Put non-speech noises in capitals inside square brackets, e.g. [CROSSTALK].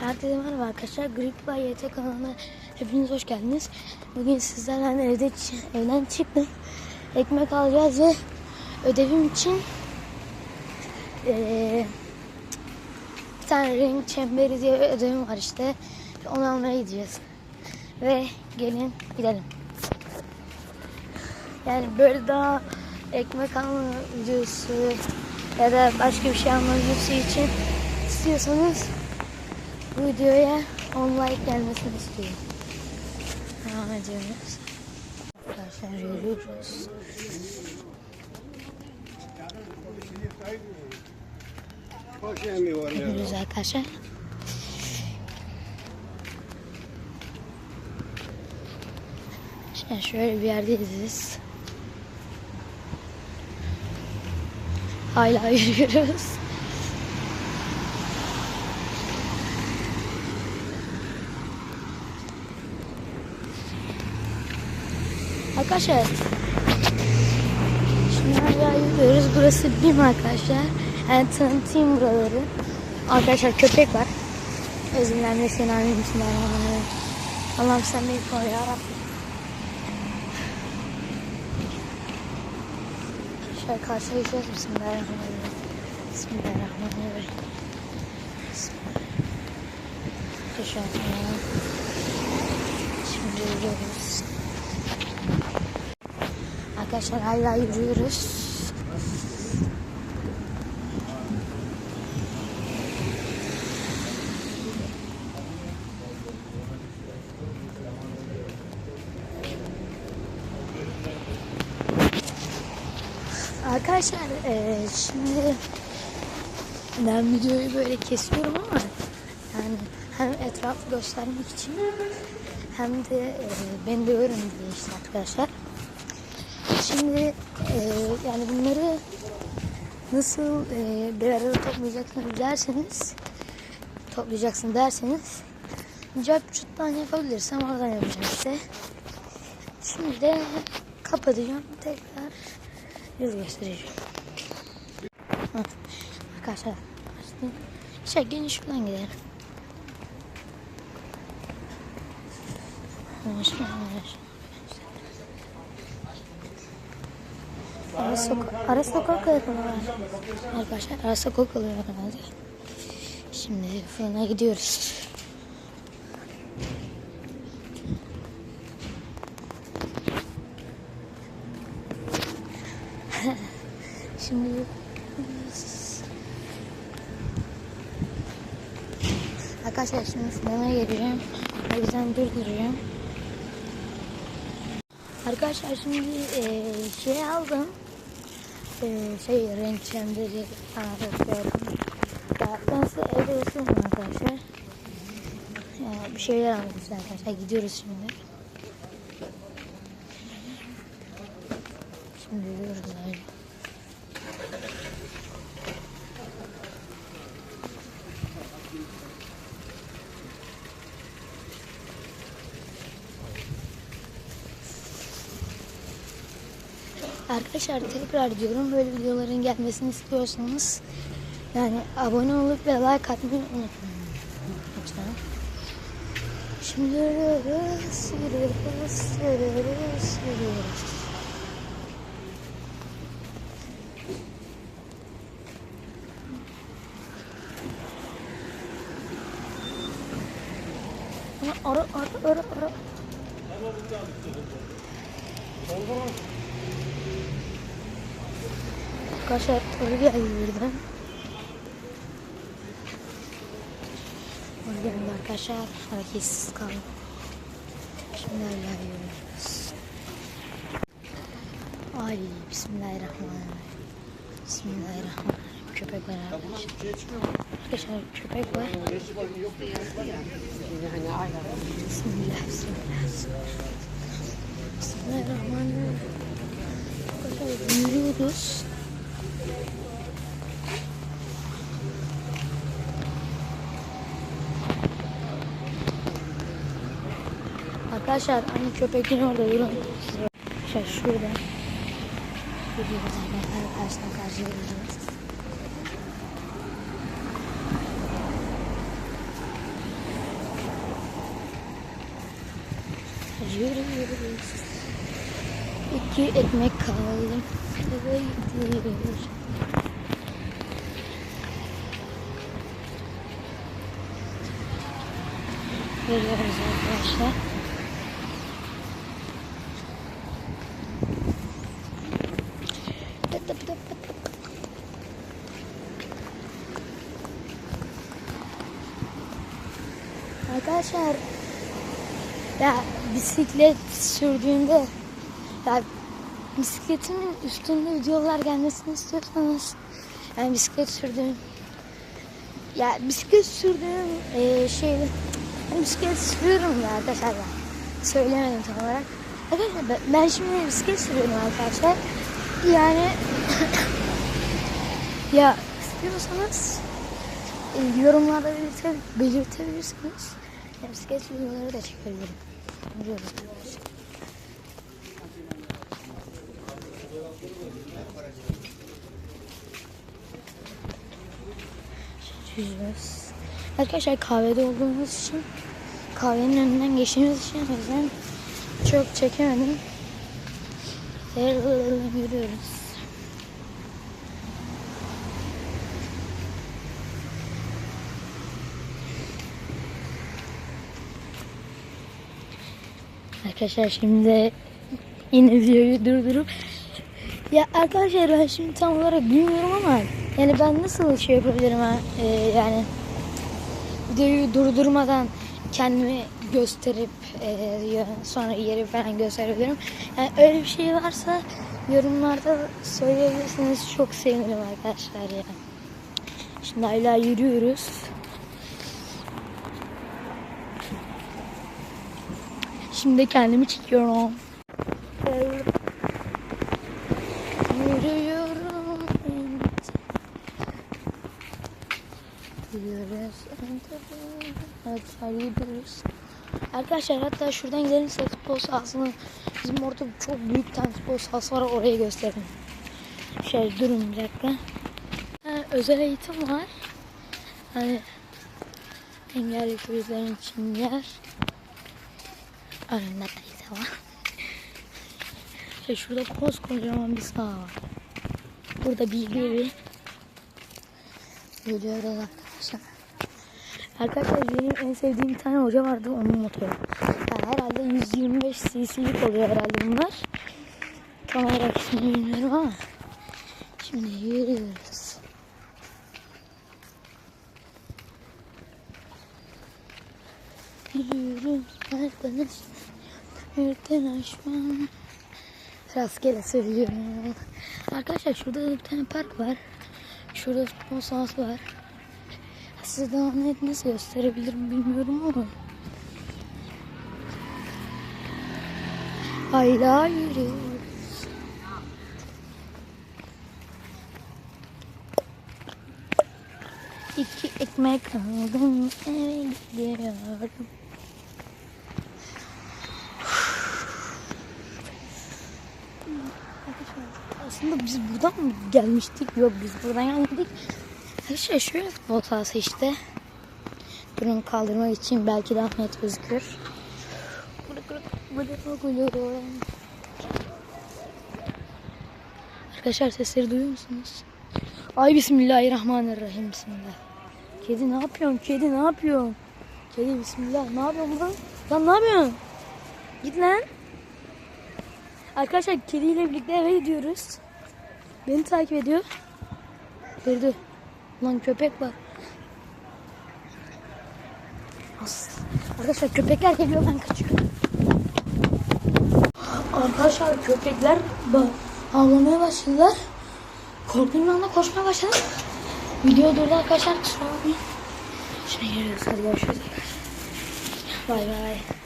Herkese merhaba arkadaşlar. Grip Bay YT kanalına hepiniz hoş geldiniz. Bugün sizlerle evde evden çıktım. Ekmek alacağız ve ödevim için eee, bir tane renk çemberi diye bir ödevim var işte. Onu almaya gideceğiz. Ve gelin gidelim. Yani böyle daha ekmek alma videosu ya da başka bir şey alma videosu için istiyorsanız bu videoya 10 like gelmesini istiyorum. Devam ediyoruz. Arkadaşlar yürüyoruz. Yürüyoruz arkadaşlar. Şimdi şöyle bir yerdeyiz. Hala [LAUGHS] yürüyoruz. Arkadaşlar Şimdi hala yürüyoruz. Burası BİM arkadaşlar. Yani tanıtayım buraları. Arkadaşlar köpek var. Özümden Bismillahirrahmanirrahim. Bismillahirrahmanirrahim. Allah'ım sen beni koru ya Rabbi. Şöyle karşıya geçiyoruz. Bismillahirrahmanirrahim. Bismillahirrahmanirrahim. Bismillahirrahmanirrahim. Şimdi yürüyoruz. Arkadaşlar hala yürüyoruz. Arkadaşlar eee, şimdi ben videoyu böyle kesiyorum ama yani hem etrafı göstermek için hem de eee beni de görün diye işte arkadaşlar. Şimdi eee, yani bunları nasıl eee, bir arada toplayacaksınız derseniz toplayacaksın derseniz cap çuttan yapabilirsem oradan yapacağım işte. Şimdi de kapatacağım tekrar yol göstereceğim. Hı. Arkadaşlar. Şey gelin şuradan gidelim. Şuradan. Ara sokak, ara sokak yapıyorlar. Arkadaşlar ara sokak oluyor herhalde. Şimdi fırına gidiyoruz. [LAUGHS] Şimdi Arkadaşlar şimdi fırına geleceğim. O yüzden durduracağım. Arkadaşlar şimdi eee, şey aldım. Şey renk çemberi. Ya ben size evde göstereyim arkadaşlar. Ya, bir şeyler size arkadaşlar. Gidiyoruz şimdi. Şimdi yürüyoruz öyle. Arkadaşlar tekrar diyorum böyle videoların gelmesini istiyorsanız yani abone olup ve like atmayı unutmayın. Lütfen. Şimdi yürüyoruz, yürüyoruz, yürüyoruz, yürüyoruz. Ara ara ara ara. Arkadaşlar soru geldi birden. Soru geldi arkadaşlar. Hareketsiz kaldım. Şimdi hala yürüyoruz. Ay bismillahirrahmanirrahim. Bismillahirrahmanirrahim. Köpek var arkadaşlar. Arkadaşlar köpek var. Bismillah, bismillah. Bismillahirrahmanirrahim. Arkadaşlar yürüyoruz. Arkadaşlar hani köpekin orada durun. Arkadaşlar şurada. Gidiyoruz arkadaşlar karşına karşıya gidiyoruz. Yürü yürü yürü. İki ekmek kaldım. Eve gidiyoruz. Veriyoruz arkadaşlar. Arkadaşlar ya bisiklet sürdüğünde ya bisikletimin üstünde videolar gelmesini istiyorsanız yani bisiklet sürdüğüm ya bisiklet sürdüğüm e, şey ben bisiklet sürüyorum ya arkadaşlar söylemedim tam olarak arkadaşlar ben, şimdi bisiklet sürüyorum arkadaşlar yani [COUGHS] ya istiyorsanız e, yorumlarda belirte, belirtebilirsiniz. Bisiklet videoları da çekebilirim. Biliyoruz. Yüzümüz. Arkadaşlar kahvede olduğumuz için kahvenin önünden geçtiğimiz için o yüzden çok çekemedim. Yürüyoruz. Arkadaşlar şimdi yine videoyu durdurup ya arkadaşlar ben şimdi tam olarak bilmiyorum ama yani ben nasıl şey yapabilirim ha Ee, yani videoyu durdurmadan kendimi gösterip e, sonra yeri falan gösterebilirim. Yani öyle bir şey varsa yorumlarda söyleyebilirsiniz. Çok sevinirim arkadaşlar ya. Şimdi hala yürüyoruz. Şimdi kendimi çekiyorum. Yürüyorum. Arkadaşlar gidiyoruz. Arkadaşlar hatta şuradan gidelim futbol sahasını. Bizim orada çok büyük bir tane futbol sahası var orayı göstereyim. Şey durun bir dakika. Ha, özel eğitim var. Hani engelli turizmlerin için yer. Önünde teyze var. Şey şurada koskocaman bir saha var. Burada bir bir Görüyoruz arkadaşlar. Arkadaşlar benim en sevdiğim bir tane hoca vardı onun motoru. Yani herhalde 125 cc'lik oluyor herhalde bunlar. Tam olarak ismini bilmiyorum ama. Şimdi yürüyoruz. Yürüyorum nereden nereden aşmam. Rastgele söylüyorum. Arkadaşlar şurada bir tane park var. Şurada futbol sahası var. Size daha net nasıl gösterebilirim bilmiyorum ama. Hala yürüyoruz. İki ekmek aldım eve gidiyorum. Biz buradan mı gelmiştik? Yok biz buradan gelmedik. Arkadaşlar şöyle futbol sahası işte. Durun kaldırmak için belki daha net gözükür. Arkadaşlar sesleri duyuyor musunuz? Ay bismillahirrahmanirrahim bismillah. Kedi ne yapıyorsun? Kedi ne yapıyorsun? Kedi bismillah ne yapıyorsun lan? Lan ne yapıyorsun? Git lan. Arkadaşlar kediyle birlikte eve gidiyoruz. Beni takip ediyor. Dur. Lan köpek var. Arkadaşlar köpekler geliyor ben kaçıyorum. Arkadaşlar köpekler havlamaya başladılar. Korktuğum anda koşmaya başladım. Video durdu arkadaşlar. Kusura geliyoruz. Hadi görüşürüz. Bay bay.